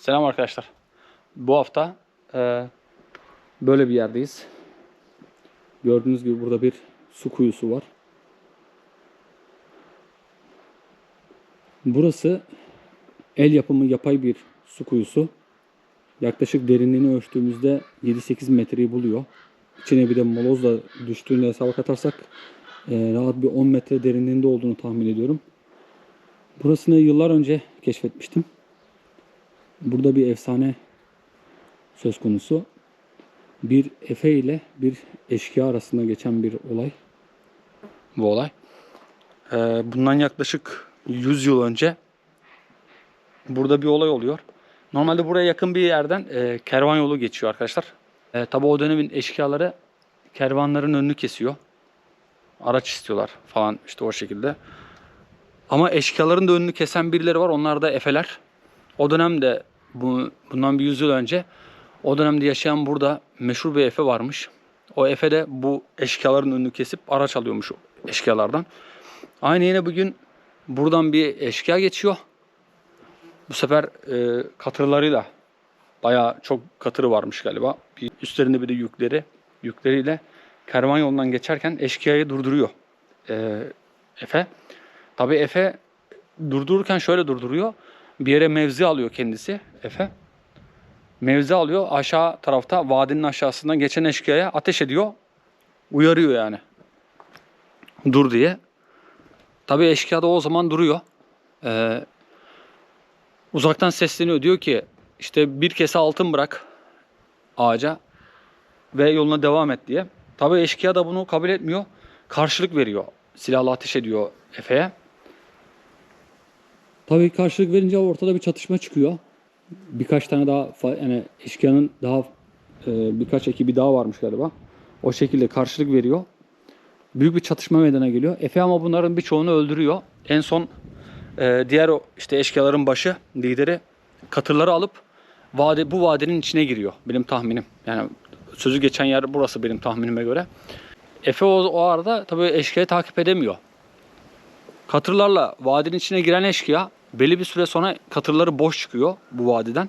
Selam arkadaşlar. Bu hafta e, böyle bir yerdeyiz. Gördüğünüz gibi burada bir su kuyusu var. Burası el yapımı yapay bir su kuyusu. Yaklaşık derinliğini ölçtüğümüzde 7-8 metreyi buluyor. İçine bir de moloz da düştüğünü hesaba katarsak e, rahat bir 10 metre derinliğinde olduğunu tahmin ediyorum. Burasını yıllar önce keşfetmiştim. Burada bir efsane söz konusu. Bir Efe ile bir eşkıya arasında geçen bir olay. Bu olay. Ee, bundan yaklaşık 100 yıl önce burada bir olay oluyor. Normalde buraya yakın bir yerden e, kervan yolu geçiyor arkadaşlar. E, Tabi o dönemin eşkıyaları kervanların önünü kesiyor. Araç istiyorlar falan işte o şekilde. Ama eşkıyaların da önünü kesen birileri var. Onlar da efeler. O dönemde bu, bundan bir yüzyıl önce o dönemde yaşayan burada meşhur bir efe varmış. O efe de bu eşkıyaların önünü kesip araç alıyormuş eşkıyalardan. Aynı yine bugün buradan bir eşkıya geçiyor. Bu sefer e, katırlarıyla bayağı çok katırı varmış galiba. Bir, üstlerinde bir de yükleri. Yükleriyle kervan yolundan geçerken eşkıyayı durduruyor e, Efe. Tabii Efe durdururken şöyle durduruyor. Bir yere mevzi alıyor kendisi Efe. Mevzi alıyor. Aşağı tarafta vadinin aşağısından geçen eşkıyaya ateş ediyor. Uyarıyor yani. Dur diye. Tabii eşkıya da o zaman duruyor. Ee, uzaktan sesleniyor. Diyor ki işte bir kese altın bırak ağaca ve yoluna devam et diye. Tabii eşkıya da bunu kabul etmiyor. Karşılık veriyor. Silahla ateş ediyor Efe'ye. Tabii karşılık verince ortada bir çatışma çıkıyor. Birkaç tane daha yani eşkıyanın daha e, birkaç ekibi daha varmış galiba. O şekilde karşılık veriyor. Büyük bir çatışma meydana geliyor. Efe ama bunların birçoğunu öldürüyor. En son e, diğer o işte eşkıyaların başı lideri katırları alıp vade bu vadenin içine giriyor benim tahminim. Yani sözü geçen yer burası benim tahminime göre. Efe o, o arada tabii eşkıyayı takip edemiyor. Katırlarla vadinin içine giren eşkıya belli bir süre sonra katırları boş çıkıyor bu vadiden.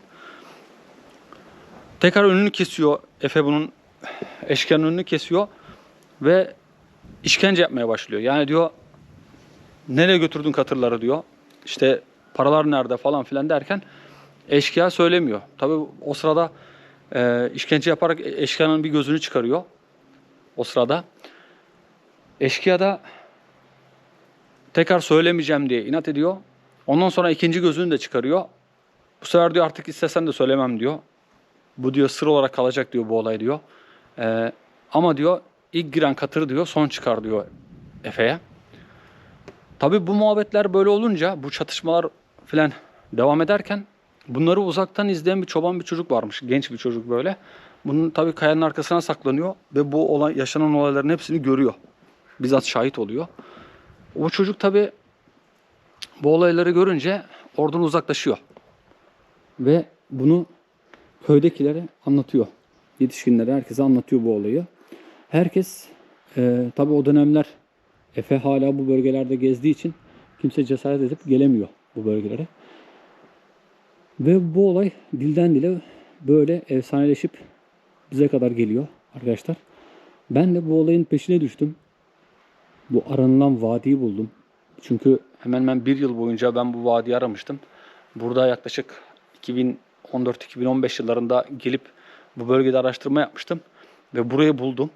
Tekrar önünü kesiyor. Efe bunun eşkıyanın önünü kesiyor ve işkence yapmaya başlıyor. Yani diyor nereye götürdün katırları diyor. İşte paralar nerede falan filan derken eşkıya söylemiyor. Tabii o sırada e, işkence yaparak eşkıyanın bir gözünü çıkarıyor. O sırada. Eşkıya da tekrar söylemeyeceğim diye inat ediyor. Ondan sonra ikinci gözünü de çıkarıyor. Bu sefer diyor artık istesen de söylemem diyor. Bu diyor sır olarak kalacak diyor bu olay diyor. Ee, ama diyor ilk giren katır diyor son çıkar diyor Efe'ye. Tabi bu muhabbetler böyle olunca bu çatışmalar filan devam ederken bunları uzaktan izleyen bir çoban bir çocuk varmış. Genç bir çocuk böyle. Bunun tabi kayanın arkasına saklanıyor ve bu olay yaşanan olayların hepsini görüyor. Bizzat şahit oluyor. O çocuk tabi bu olayları görünce oradan uzaklaşıyor. Ve bunu köydekilere anlatıyor. Yetişkinlere herkese anlatıyor bu olayı. Herkes e, tabi o dönemler Efe hala bu bölgelerde gezdiği için kimse cesaret edip gelemiyor bu bölgelere. Ve bu olay dilden dile böyle efsaneleşip bize kadar geliyor arkadaşlar. Ben de bu olayın peşine düştüm. Bu aranılan vadiyi buldum. Çünkü hemen hemen bir yıl boyunca ben bu vadiyi aramıştım. Burada yaklaşık 2014-2015 yıllarında gelip bu bölgede araştırma yapmıştım. Ve burayı buldum.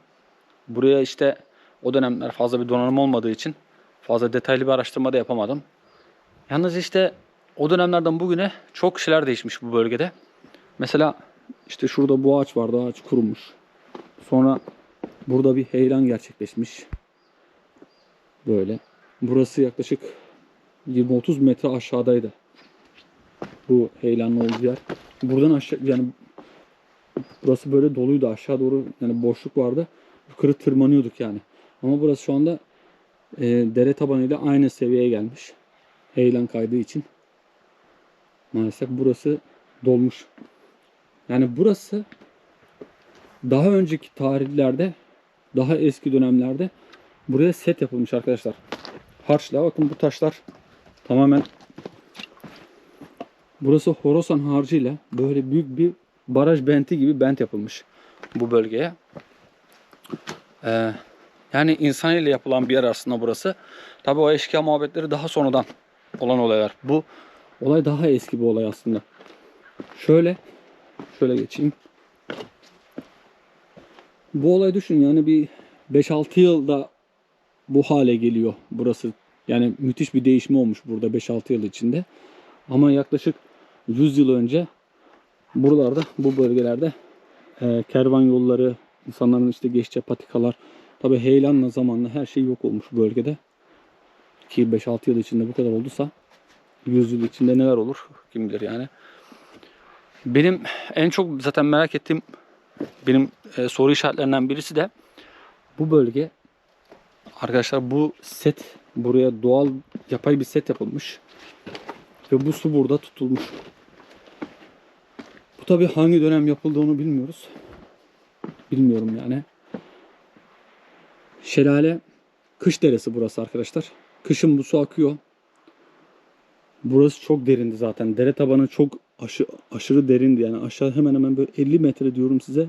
Buraya işte o dönemler fazla bir donanım olmadığı için fazla detaylı bir araştırma da yapamadım. Yalnız işte o dönemlerden bugüne çok şeyler değişmiş bu bölgede. Mesela işte şurada bu ağaç vardı. Ağaç kurumuş. Sonra burada bir heyelan gerçekleşmiş. Böyle. Burası yaklaşık 20-30 metre aşağıdaydı. Bu heyelanın olduğu yer. Buradan aşağı yani burası böyle doluydu aşağı doğru yani boşluk vardı. Yukarı tırmanıyorduk yani. Ama burası şu anda e, dere tabanıyla aynı seviyeye gelmiş. Heyelan kaydığı için. Maalesef burası dolmuş. Yani burası daha önceki tarihlerde, daha eski dönemlerde buraya set yapılmış arkadaşlar. Harçla bakın bu taşlar tamamen Burası Horasan harcıyla böyle büyük bir baraj benti gibi bent yapılmış bu bölgeye. Ee, yani insan ile yapılan bir yer aslında burası. Tabi o eşkıya muhabbetleri daha sonradan olan olaylar. Bu olay daha eski bir olay aslında. Şöyle, şöyle geçeyim. Bu olay düşün yani bir 5-6 yılda bu hale geliyor burası. Yani müthiş bir değişme olmuş burada 5-6 yıl içinde. Ama yaklaşık 100 yıl önce buralarda, bu bölgelerde e, kervan yolları, insanların işte geçeceği patikalar, tabi heyelanla zamanla her şey yok olmuş bölgede. Ki 5-6 yıl içinde bu kadar olduysa 100 yıl içinde neler olur kim bilir yani. Benim en çok zaten merak ettiğim benim e, soru işaretlerinden birisi de bu bölge arkadaşlar bu set buraya doğal yapay bir set yapılmış ve bu su burada tutulmuş. Bu tabi hangi dönem yapıldığını bilmiyoruz. Bilmiyorum yani. Şelale kış deresi burası arkadaşlar. Kışın bu su akıyor. Burası çok derindi zaten. Dere tabanı çok aşı, aşırı derindi. Yani aşağı hemen hemen böyle 50 metre diyorum size.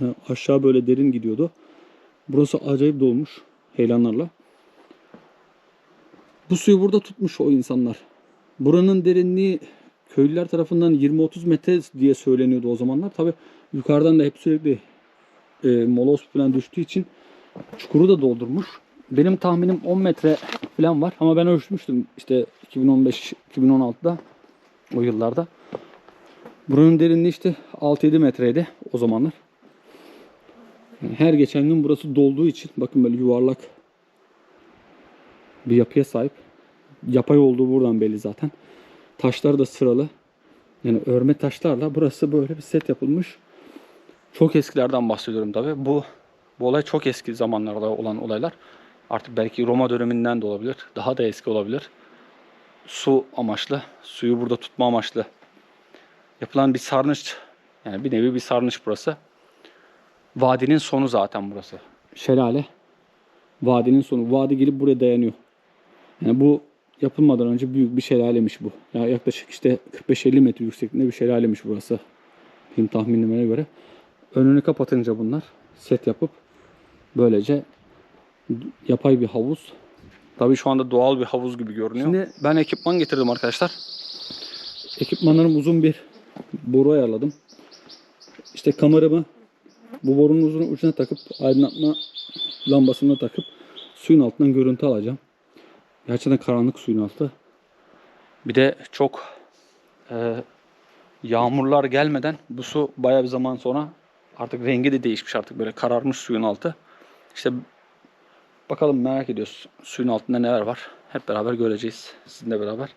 Yani aşağı böyle derin gidiyordu. Burası acayip dolmuş heyelanlarla. Bu suyu burada tutmuş o insanlar. Buranın derinliği köylüler tarafından 20-30 metre diye söyleniyordu o zamanlar. Tabi yukarıdan da hep sürekli e, moloz falan düştüğü için çukuru da doldurmuş. Benim tahminim 10 metre falan var ama ben ölçmüştüm işte 2015-2016'da o yıllarda. Buranın derinliği işte 6-7 metreydi o zamanlar. Yani her geçen gün burası dolduğu için bakın böyle yuvarlak bir yapıya sahip. Yapay olduğu buradan belli zaten. Taşlar da sıralı. Yani örme taşlarla burası böyle bir set yapılmış. Çok eskilerden bahsediyorum tabi. Bu bu olay çok eski zamanlarda olan olaylar. Artık belki Roma döneminden de olabilir. Daha da eski olabilir. Su amaçlı, suyu burada tutma amaçlı yapılan bir sarnıç. Yani bir nevi bir sarnıç burası. Vadinin sonu zaten burası. Şelale. Vadinin sonu. Vadi gelip buraya dayanıyor. Yani bu yapılmadan önce büyük bir şelalemiş bu. Yani yaklaşık işte 45-50 metre yüksekliğinde bir şelalemiş burası. Benim tahminime göre. Önünü kapatınca bunlar set yapıp böylece yapay bir havuz. Tabii şu anda doğal bir havuz gibi görünüyor. Şimdi ben ekipman getirdim arkadaşlar. Ekipmanlarım uzun bir boru ayarladım. İşte kameramı bu borunun uzun ucuna takıp aydınlatma lambasına takıp suyun altından görüntü alacağım. Gerçekten karanlık suyun altı. Bir de çok e, yağmurlar gelmeden bu su baya bir zaman sonra artık rengi de değişmiş artık böyle kararmış suyun altı. İşte bakalım merak ediyoruz suyun altında neler var. Hep beraber göreceğiz sizinle beraber.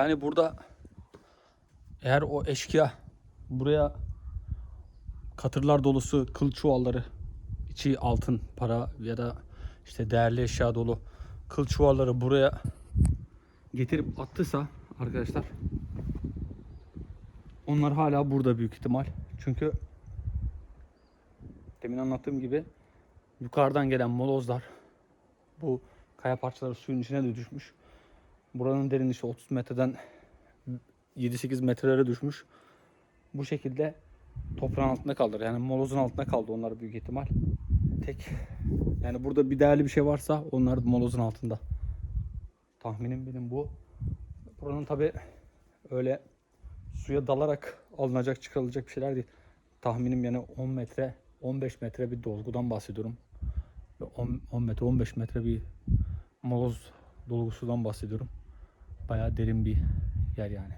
Yani burada eğer o eşkıya buraya katırlar dolusu kıl çuvalları içi altın para ya da işte değerli eşya dolu kıl çuvalları buraya getirip attıysa arkadaşlar onlar hala burada büyük ihtimal. Çünkü demin anlattığım gibi yukarıdan gelen molozlar bu kaya parçaları suyun içine de düşmüş. Buranın derinliği işte 30 metreden 7-8 metrelere düşmüş. Bu şekilde toprağın altında kaldır. Yani molozun altında kaldı onlar büyük ihtimal. Tek yani burada bir değerli bir şey varsa onlar molozun altında. Tahminim benim bu. Buranın tabi öyle suya dalarak alınacak çıkarılacak bir şeyler değil. Tahminim yani 10 metre 15 metre bir dolgudan bahsediyorum. Ve 10, 10 metre 15 metre bir moloz dolgusundan bahsediyorum. Bayağı derin bir yer yani.